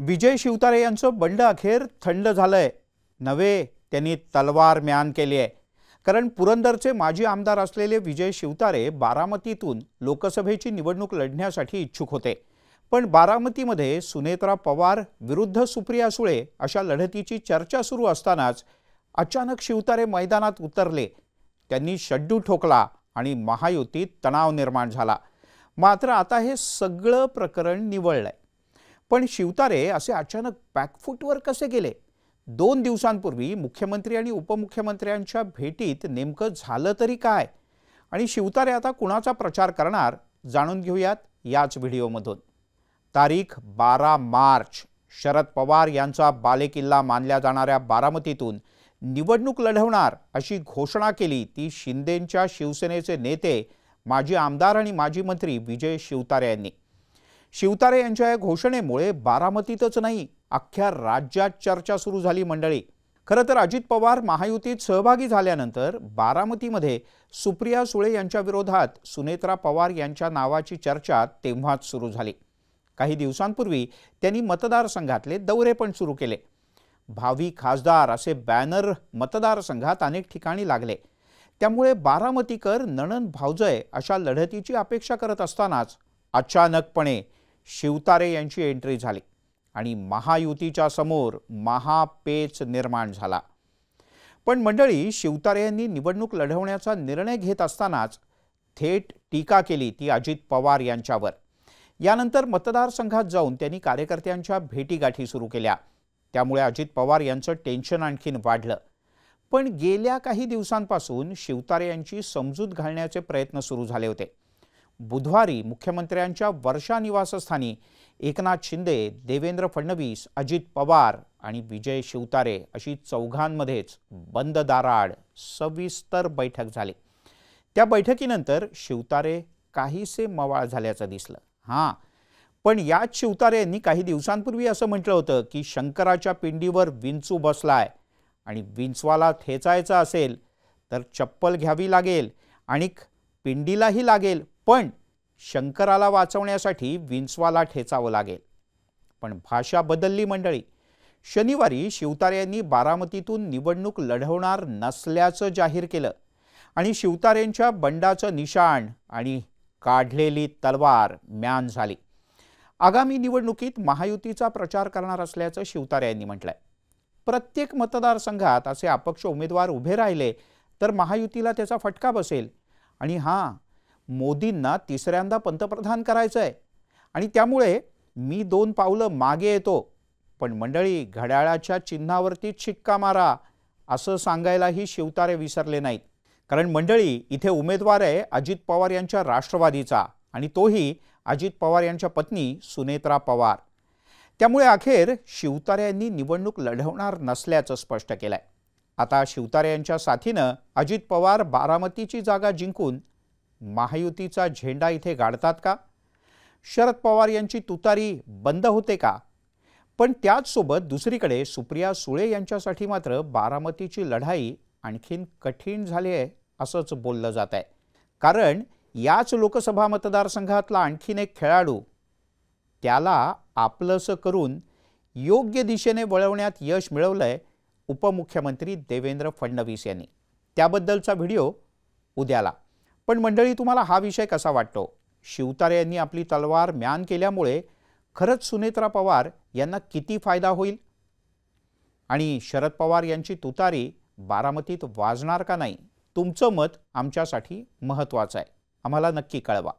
विजय शिवतारे यांचं बंड अखेर थंड झालं आहे नव्हे त्यांनी तलवार म्यान केली आहे. कारण पुरंदरचे माजी आमदार असलेले विजय शिवतारे बारामतीतून लोकसभेची निवडणूक लढण्यासाठी इच्छुक होते. पण बारामतीमध्ये सुनेत्रा पवार विरुद्ध सुप्रिया सुळे अशा लढतीची चर्चा सुरू असतानाच अचानक शिवतारे मैदानात उतरले. त्यांनी शड्डू ठोकला आणि महायुतीत तणाव निर्माण झाला. मात्र आता हे सगळं प्रकरण निवळलंय. पण शिवतारे असे अचानक बॅकफूटवर कसे गेले? दोन दिवसांपूर्वी मुख्यमंत्री आणि उपमुख्यमंत्र्यांच्या भेटीत नेमकं झालं तरी काय? आणि शिवतारे आता कुणाचा प्रचार करणार? जाणून घेऊयात याच व्हिडिओमधून. तारीख बारा मार्च. शरद पवार यांचा बालेकिल्ला मानल्या जाणाऱ्या बारामतीतून निवडणूक लढवणार अशी घोषणा केली ती शिंदेंच्या शिवसेनेचे नेते माजी आमदार आणि माजी मंत्री विजय शिवतारे यांनी. शिवतारे यांच्या या घोषणेमुळे बारामतीतच नाही अख्ख्या राज्यात चर्चा सुरू झाली मंडळी. खरं तर अजित पवार महायुतीत सहभागी झाल्यानंतर बारामतीमध्ये सुप्रिया सुळे यांच्या विरोधात सुनेत्रा पवार यांच्या नावाची चर्चा तेव्हाच सुरू झाली. काही दिवसांपूर्वी त्यांनी मतदारसंघातले दौरे पण सुरू केले. भावी खासदार असे बॅनर मतदारसंघात अनेक ठिकाणी लागले. त्यामुळे बारामतीकर नणन भावजय अशा लढतीची अपेक्षा करत असतानाच अचानकपणे शिवतारे यांची एंट्री झाली आणि महायुतीच्या समोर महापेच निर्माण झाला. पण मंडळी शिवतारे यांनी निवडणूक लढवण्याचा निर्णय घेत असतानाच थेट टीका केली ती अजित पवार यांच्यावर. यानंतर मतदारसंघात जाऊन त्यांनी कार्यकर्त्यांच्या भेटीगाठी सुरू केल्या. त्यामुळे अजित पवार यांचं टेन्शन आणखीन वाढलं. पण गेल्या काही दिवसांपासून शिवतारे यांची समजूत घालण्याचे प्रयत्न सुरू झाले होते. बुधवारी मुख्यमंत्र्यांच्या वर्षा निवासस्थानी एकनाथ शिंदे देवेंद्र फडणवीस अजित पवार आणि विजय शिवतारे अशी चौघांमध्येच बंद दाराआड सविस्तर बैठक झाली. त्या बैठकीनंतर शिवतारे काहीसे मवाळ झाल्याचं दिसलं. हां पण याच शिवतारे यांनी काही दिवसांपूर्वी असं म्हटलं होतं की शंकराच्या पिंडीवर विंचू बसलाय आणि विंचवाला ठेचायचं असेल तर चप्पल घ्यावी लागेल आणि पिंडीलाही लागेल पण शंकराला वाचवण्यासाठी विंचवाला ठेचावं लागेल. पण भाषा बदलली मंडळी. शनिवारी शिवतारे यांनी बारामतीतून निवडणूक लढवणार नसल्याचं जाहीर केलं आणि शिवतारेंच्या बंडाचं निशाण आणि काढलेली तलवार म्यान झाली. आगामी निवडणुकीत महायुतीचा प्रचार करणार असल्याचं शिवतारे यांनी म्हटलंय. प्रत्येक मतदारसंघात असे अपक्ष उमेदवार उभे राहिले तर महायुतीला त्याचा फटका बसेल. आणि हां मोदींना तिसऱ्यांदा पंतप्रधान करायचं आहे. आणि त्यामुळे मी दोन पावलं मागे येतो पण मंडळी घड्याळाच्या चिन्हावरती शिक्का मारा असं सांगायलाही शिवतारे विसरले नाहीत. कारण मंडळी इथे उमेदवार आहे अजित पवार यांच्या राष्ट्रवादीचा आणि तोही अजित पवार यांच्या पत्नी सुनेत्रा पवार. त्यामुळे अखेर शिवतारे यांनी निवडणूक लढवणार नसल्याचं स्पष्ट केलं आहे आता शिवतारे यांच्या साथीनं अजित पवार बारामतीची जागा जिंकून महायुतीचा झेंडा इथे गाडतात का? शरद पवार यांची तुतारी बंद होते का? पण त्याचसोबत दुसरीकडे सुप्रिया सुळे यांच्यासाठी मात्र बारामतीची लढाई आणखीन कठीण झाली आहे असंच बोललं जात आहे. कारण याच लोकसभा मतदारसंघातला आणखीन एक खेळाडू त्याला आपलंसं करून योग्य दिशेने वळवण्यात यश मिळवलं आहे उपमुख्यमंत्री देवेंद्र फडणवीस यांनी. त्याबद्दलचा व्हिडिओ उद्याला. पण मंडळी तुम्हाला हा विषय कसा वाटतो? शिवतारे यांनी आपली तलवार म्यान केल्यामुळे खरंच सुनेत्रा पवार यांना किती फायदा होईल? आणि शरद पवार यांची तुतारी बारामतीत वाजणार का नाही? तुमचं मत आमच्यासाठी महत्त्वाचं आहे. आम्हाला नक्की कळवा.